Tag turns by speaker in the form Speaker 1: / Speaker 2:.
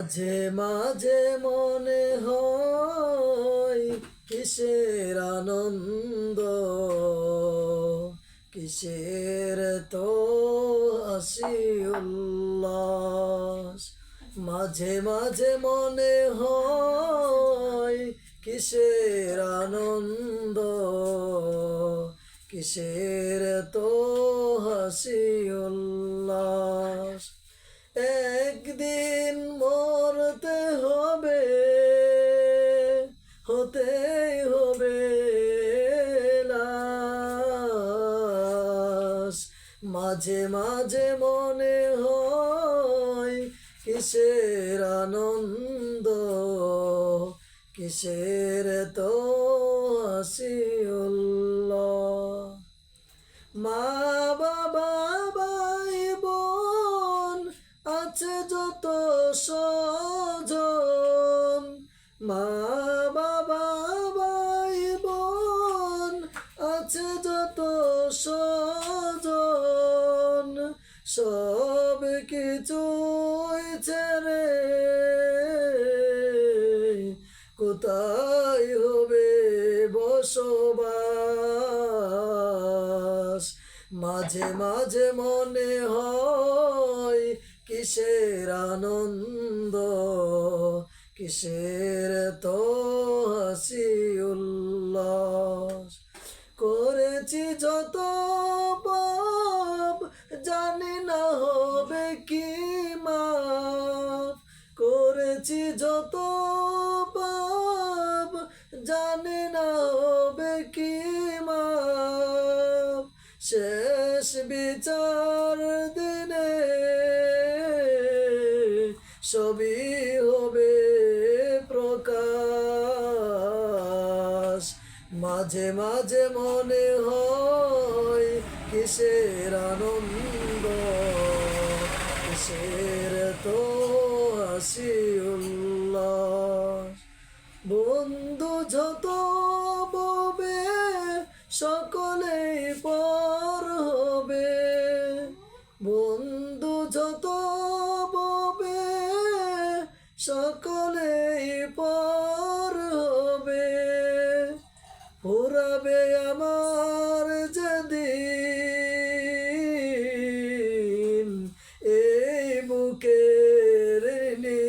Speaker 1: মাঝে মাঝে মনে হয় কিসের আনন্দ, কিসের তো হাসি উল্লাস। মাঝে মাঝে মনে হয় কিসের আনন্দ, কিসের তো হাসি হতেই হবে লাশ। মাঝে মাঝে মনে হয় কিসের আনন্দ, কিসের তো হাসি মা বাবা, ভাই বোন আছে যত সজন মা আছে যত সজন সব কিছু ছেড়ে কোথায় হবে বসবাস? মাঝে মাঝে মনে হয় কিসের আনন্দ, কিসের তো হাসি উল্লাস? করেছি যত পাপ জানি না হবে কি মাপ। করেছি যত পাপ জানি না হবে কি মাপ। শেষ বিচার দিনে সবই মাঝে মাঝে মনে হয় কিসের আনন্দ, কিসের তো হাসি বন্ধু যত ববে সকলেই পর হবে। বন্ধু যত ববে সকলেই